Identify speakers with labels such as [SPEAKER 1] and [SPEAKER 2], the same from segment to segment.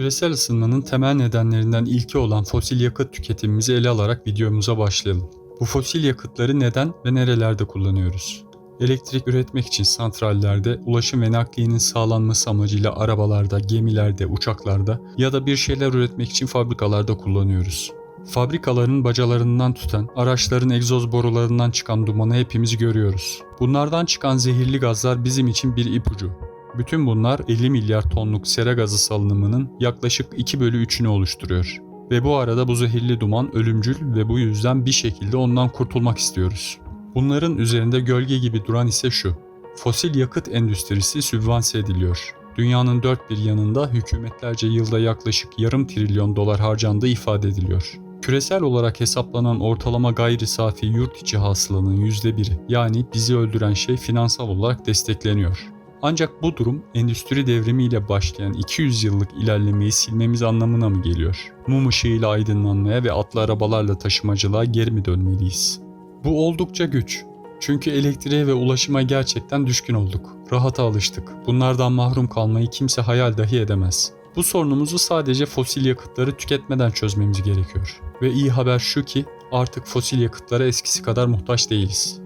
[SPEAKER 1] Küresel ısınmanın temel nedenlerinden ilki olan fosil yakıt tüketimimizi ele alarak videomuza başlayalım. Bu fosil yakıtları neden ve nerelerde kullanıyoruz? Elektrik üretmek için santrallerde, ulaşım ve nakliyenin sağlanması amacıyla arabalarda, gemilerde, uçaklarda ya da bir şeyler üretmek için fabrikalarda kullanıyoruz. Fabrikaların bacalarından tutan, araçların egzoz borularından çıkan dumanı hepimiz görüyoruz. Bunlardan çıkan zehirli gazlar bizim için bir ipucu. Bütün bunlar 50 milyar tonluk sera gazı salınımının yaklaşık 2 bölü 3'ünü oluşturuyor. Ve bu arada bu zehirli duman ölümcül ve bu yüzden bir şekilde ondan kurtulmak istiyoruz. Bunların üzerinde gölge gibi duran ise şu. Fosil yakıt endüstrisi sübvanse ediliyor. Dünyanın dört bir yanında hükümetlerce yılda yaklaşık yarım trilyon dolar harcandığı ifade ediliyor. Küresel olarak hesaplanan ortalama gayri safi yurt içi hasılanın %1'i yani bizi öldüren şey finansal olarak destekleniyor. Ancak bu durum endüstri devrimiyle başlayan 200 yıllık ilerlemeyi silmemiz anlamına mı geliyor? Mum ışığıyla aydınlanmaya ve atlı arabalarla taşımacılığa geri mi dönmeliyiz? Bu oldukça güç. Çünkü elektriğe ve ulaşıma gerçekten düşkün olduk. Rahata alıştık. Bunlardan mahrum kalmayı kimse hayal dahi edemez. Bu sorunumuzu sadece fosil yakıtları tüketmeden çözmemiz gerekiyor. Ve iyi haber şu ki artık fosil yakıtlara eskisi kadar muhtaç değiliz.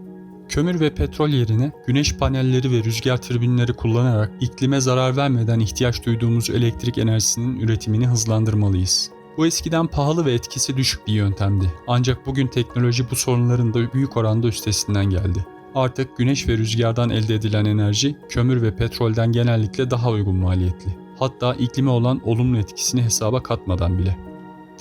[SPEAKER 1] Kömür ve petrol yerine güneş panelleri ve rüzgar türbinleri kullanarak iklime zarar vermeden ihtiyaç duyduğumuz elektrik enerjisinin üretimini hızlandırmalıyız. Bu eskiden pahalı ve etkisi düşük bir yöntemdi. Ancak bugün teknoloji bu sorunların da büyük oranda üstesinden geldi. Artık güneş ve rüzgardan elde edilen enerji kömür ve petrolden genellikle daha uygun maliyetli. Hatta iklime olan olumlu etkisini hesaba katmadan bile.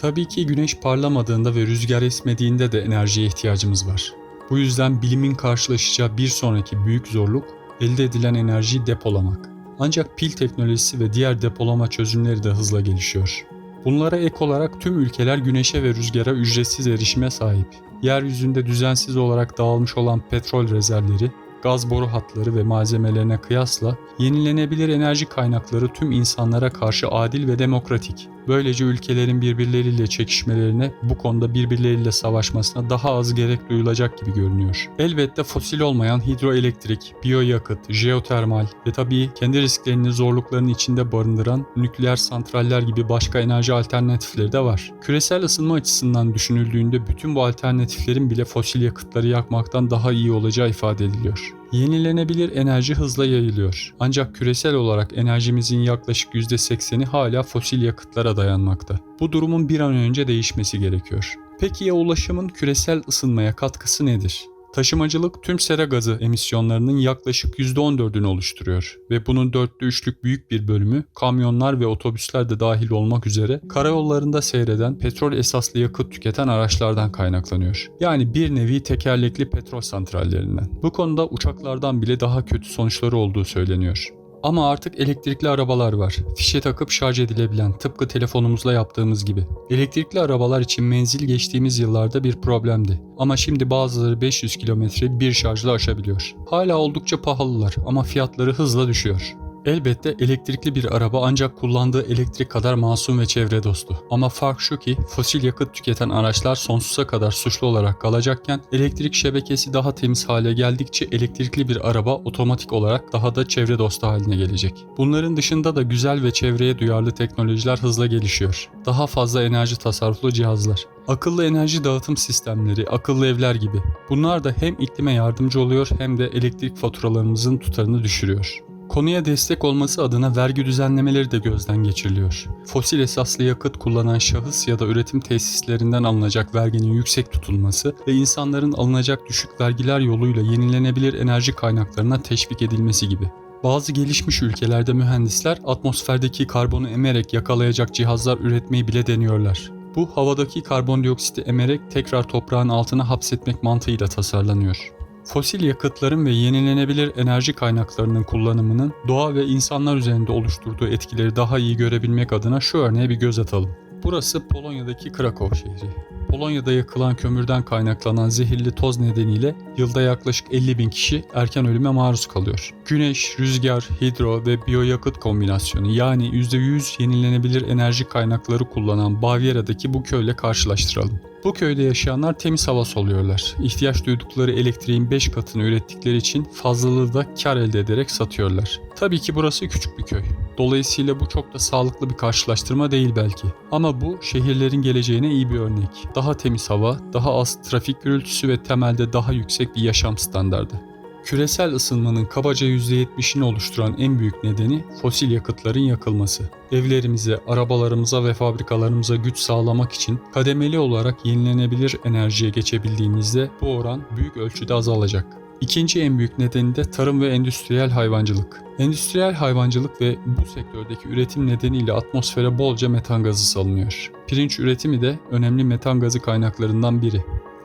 [SPEAKER 1] Tabii ki güneş parlamadığında ve rüzgar esmediğinde de enerjiye ihtiyacımız var. Bu yüzden bilimin karşılaşacağı bir sonraki büyük zorluk elde edilen enerjiyi depolamak. Ancak pil teknolojisi ve diğer depolama çözümleri de hızla gelişiyor. Bunlara ek olarak tüm ülkeler güneşe ve rüzgara ücretsiz erişime sahip. Yeryüzünde düzensiz olarak dağılmış olan petrol rezervleri, gaz boru hatları ve malzemelerine kıyasla yenilenebilir enerji kaynakları tüm insanlara karşı adil ve demokratik. Böylece ülkelerin birbirleriyle çekişmelerine, bu konuda birbirleriyle savaşmasına daha az gerek duyulacak gibi görünüyor. Elbette fosil olmayan hidroelektrik, biyoyakıt, jeotermal ve tabii kendi risklerini zorluklarının içinde barındıran nükleer santraller gibi başka enerji alternatifleri de var. Küresel ısınma açısından düşünüldüğünde bütün bu alternatiflerin bile fosil yakıtları yakmaktan daha iyi olacağı ifade ediliyor. Yenilenebilir enerji hızla yayılıyor. Ancak küresel olarak enerjimizin yaklaşık %80'i hala fosil yakıtlara dayanmakta. Bu durumun bir an önce değişmesi gerekiyor. Peki ya ulaşımın küresel ısınmaya katkısı nedir? Taşımacılık tüm sera gazı emisyonlarının yaklaşık %14'ünü oluşturuyor ve bunun dörtte üçlük büyük bir bölümü kamyonlar ve otobüsler de dahil olmak üzere karayollarında seyreden petrol esaslı yakıt tüketen araçlardan kaynaklanıyor. Yani bir nevi tekerlekli petrol santrallerinden. Bu konuda uçaklardan bile daha kötü sonuçları olduğu söyleniyor. Ama artık elektrikli arabalar var. Fişe takıp şarj edilebilen, tıpkı telefonumuzla yaptığımız gibi. Elektrikli arabalar için menzil geçtiğimiz yıllarda bir problemdi. Ama şimdi bazıları 500 kilometre bir şarjla aşabiliyor. Hala oldukça pahalılar ama fiyatları hızla düşüyor. Elbette elektrikli bir araba ancak kullandığı elektrik kadar masum ve çevre dostu. Ama fark şu ki fosil yakıt tüketen araçlar sonsuza kadar suçlu olarak kalacakken elektrik şebekesi daha temiz hale geldikçe elektrikli bir araba otomatik olarak daha da çevre dostu haline gelecek. Bunların dışında da güzel ve çevreye duyarlı teknolojiler hızla gelişiyor. Daha fazla enerji tasarruflu cihazlar. Akıllı enerji dağıtım sistemleri, akıllı evler gibi. Bunlar da hem iklime yardımcı oluyor hem de elektrik faturalarımızın tutarını düşürüyor. Konuya destek olması adına vergi düzenlemeleri de gözden geçiriliyor. Fosil esaslı yakıt kullanan şahıs ya da üretim tesislerinden alınacak verginin yüksek tutulması ve insanların alınacak düşük vergiler yoluyla yenilenebilir enerji kaynaklarına teşvik edilmesi gibi. Bazı gelişmiş ülkelerde mühendisler atmosferdeki karbonu emerek yakalayacak cihazlar üretmeyi bile deniyorlar. Bu havadaki karbondioksiti emerek tekrar toprağın altına hapsetmek mantığıyla tasarlanıyor. Fosil yakıtların ve yenilenebilir enerji kaynaklarının kullanımının doğa ve insanlar üzerinde oluşturduğu etkileri daha iyi görebilmek adına şu örneğe bir göz atalım. Burası Polonya'daki Krakow şehri. Polonya'da yakılan kömürden kaynaklanan zehirli toz nedeniyle yılda yaklaşık 50 bin kişi erken ölüme maruz kalıyor. Güneş, rüzgar, hidro ve biyoyakıt kombinasyonu yani %100 yenilenebilir enerji kaynakları kullanan Bavyera'daki bu köyle karşılaştıralım. Bu köyde yaşayanlar temiz hava soluyorlar. İhtiyaç duydukları elektriğin 5 katını ürettikleri için fazlalığı da kar elde ederek satıyorlar. Tabii ki burası küçük bir köy. Dolayısıyla bu çok da sağlıklı bir karşılaştırma değil belki. Ama bu şehirlerin geleceğine iyi bir örnek. Daha temiz hava, daha az trafik gürültüsü ve temelde daha yüksek bir yaşam standardı. Küresel ısınmanın kabaca %70'ini oluşturan en büyük nedeni fosil yakıtların yakılması. Evlerimize, arabalarımıza ve fabrikalarımıza güç sağlamak için kademeli olarak yenilenebilir enerjiye geçebildiğimizde bu oran büyük ölçüde azalacak. İkinci en büyük nedeni de tarım ve endüstriyel hayvancılık. Endüstriyel hayvancılık ve bu sektördeki üretim nedeniyle atmosfere bolca metan gazı salınıyor. Pirinç üretimi de önemli metan gazı kaynaklarından biri.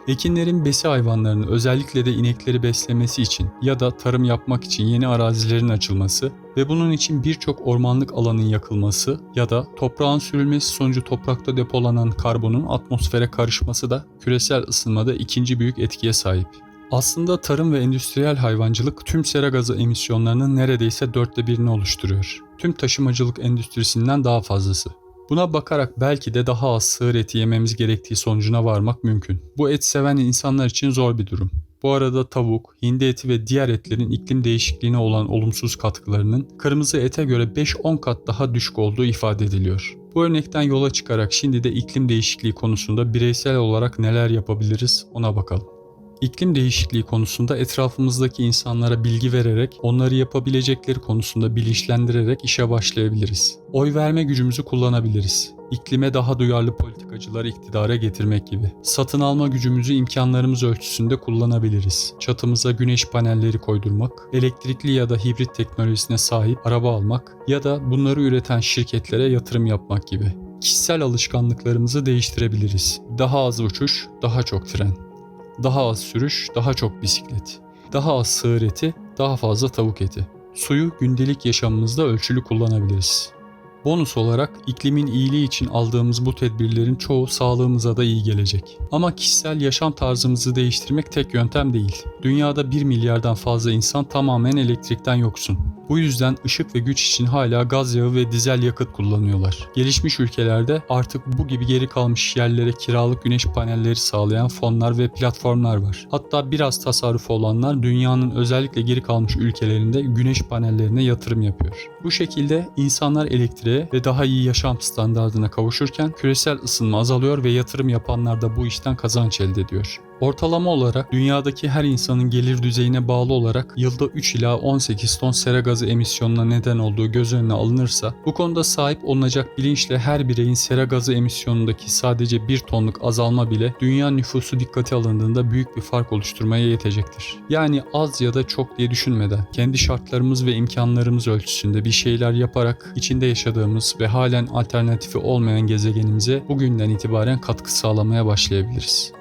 [SPEAKER 1] Ekinlerin besi hayvanlarını özellikle de inekleri beslemesi için ya da tarım yapmak için yeni arazilerin açılması ve bunun için birçok ormanlık alanın yakılması ya da toprağın sürülmesi sonucu toprakta depolanan karbonun atmosfere karışması da küresel ısınmada ikinci büyük etkiye sahip. Aslında tarım ve endüstriyel hayvancılık tüm sera gazı emisyonlarının neredeyse dörtte birini oluşturuyor. Tüm taşımacılık endüstrisinden daha fazlası. Buna bakarak belki de daha az sığır eti yememiz gerektiği sonucuna varmak mümkün. Bu et seven insanlar için zor bir durum. Bu arada tavuk, hindi eti ve diğer etlerin iklim değişikliğine olan olumsuz katkılarının kırmızı ete göre 5-10 kat daha düşük olduğu ifade ediliyor. Bu örnekten yola çıkarak şimdi de iklim değişikliği konusunda bireysel olarak neler yapabiliriz ona bakalım. İklim değişikliği konusunda etrafımızdaki insanlara bilgi vererek, onları yapabilecekleri konusunda bilinçlendirerek işe başlayabiliriz. Oy verme gücümüzü kullanabiliriz. İklime daha duyarlı politikacıları iktidara getirmek gibi. Satın alma gücümüzü imkanlarımız ölçüsünde kullanabiliriz. Çatımıza güneş panelleri koydurmak, elektrikli ya da hibrit teknolojisine sahip araba almak ya da bunları üreten şirketlere yatırım yapmak gibi. Kişisel alışkanlıklarımızı değiştirebiliriz. Daha az uçuş, daha çok tren. Daha az sürüş, daha çok bisiklet. Daha az sığır eti, daha fazla tavuk eti. Suyu gündelik yaşamımızda ölçülü kullanabiliriz. Bonus olarak iklimin iyiliği için aldığımız bu tedbirlerin çoğu sağlığımıza da iyi gelecek. Ama kişisel yaşam tarzımızı değiştirmek tek yöntem değil. Dünyada 1 milyardan fazla insan tamamen elektrikten yoksun. Bu yüzden ışık ve güç için hala gaz yağı ve dizel yakıt kullanıyorlar. Gelişmiş ülkelerde artık bu gibi geri kalmış yerlere kiralık güneş panelleri sağlayan fonlar ve platformlar var. Hatta biraz tasarrufu olanlar dünyanın özellikle geri kalmış ülkelerinde güneş panellerine yatırım yapıyor. Bu şekilde insanlar elektriğe ve daha iyi yaşam standartına kavuşurken küresel ısınma azalıyor ve yatırım yapanlar da bu işten kazanç elde ediyor. Ortalama olarak dünyadaki her insanın gelir düzeyine bağlı olarak yılda 3 ila 18 ton sera gazı emisyonuna neden olduğu göz önüne alınırsa bu konuda sahip olunacak bilinçle her bireyin sera gazı emisyonundaki sadece 1 tonluk azalma bile dünya nüfusu dikkate alındığında büyük bir fark oluşturmaya yetecektir. Yani az ya da çok diye düşünmeden kendi şartlarımız ve imkanlarımız ölçüsünde bir şeyler yaparak içinde yaşadığımız ve halen alternatifi olmayan gezegenimize bugünden itibaren katkı sağlamaya başlayabiliriz.